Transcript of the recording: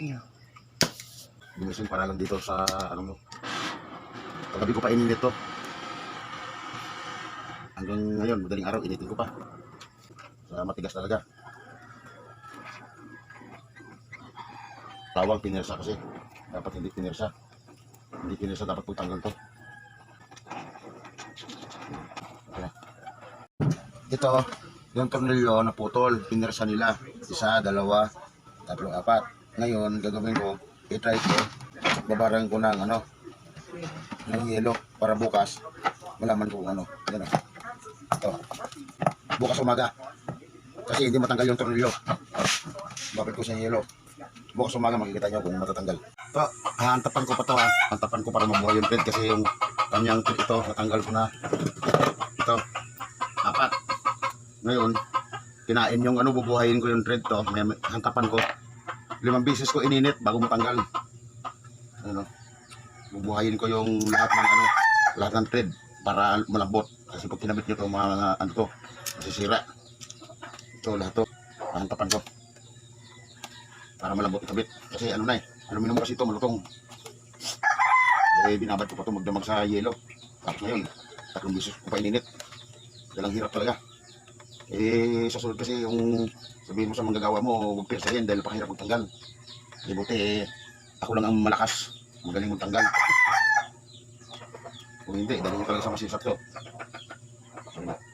Yeah. Gumisin para lang dito sa ano mo. Kagabi ko pa ininit to. Hanggang ngayon, madaling araw, initin ko pa. Sa matigas talaga. Tawag pinersa kasi. Dapat hindi pinersa. Hindi pinersa, dapat pagtanggal to. Ito, yung tornilyo na putol, pinersa nila. Isa, dalawa, tatlo, apat. Ngayon, gagawin ko, i-try ko, babarang ko ng ano, ng yelo para bukas, malaman ko ano. Yan o. Ito. Bukas umaga. Kasi hindi matanggal yung tornilyo. Bakit ko siya yelo? Bukas umaga makikita nyo kung matatanggal. Ito, hantapan ko pa to ha. Hantapan ko para mabuhay yung thread kasi yung kanyang thread ito, natanggal ko na. Ito, apat. Ngayon, kinain yung ano, bubuhayin ko yung thread to. May- hantapan ko. Limang beses ko ininit bago matanggal. Ano, bubuhayin ko yung lahat ng ano, lahat ng thread para malambot. Kasi pag kinabit nyo to, mga ano to, masisira. Ito, lahat to. Hantapan ko. Para malambot ikabit. Kasi ano na eh, aluminum kasi ito, malutong. Eh, binabad ko pa ito magdamag sa yelo. Tapos ngayon, tatlong beses ko pa ininit. Dalang hirap talaga. Eh, sa sunod kasi yung sabihin mo sa manggagawa mo, huwag pirsahin dahil pakahirap magtanggal. Eh, buti eh, ako lang ang malakas. Magaling magtanggal. Kung hindi, dahil mo talaga sa masisap to. Na.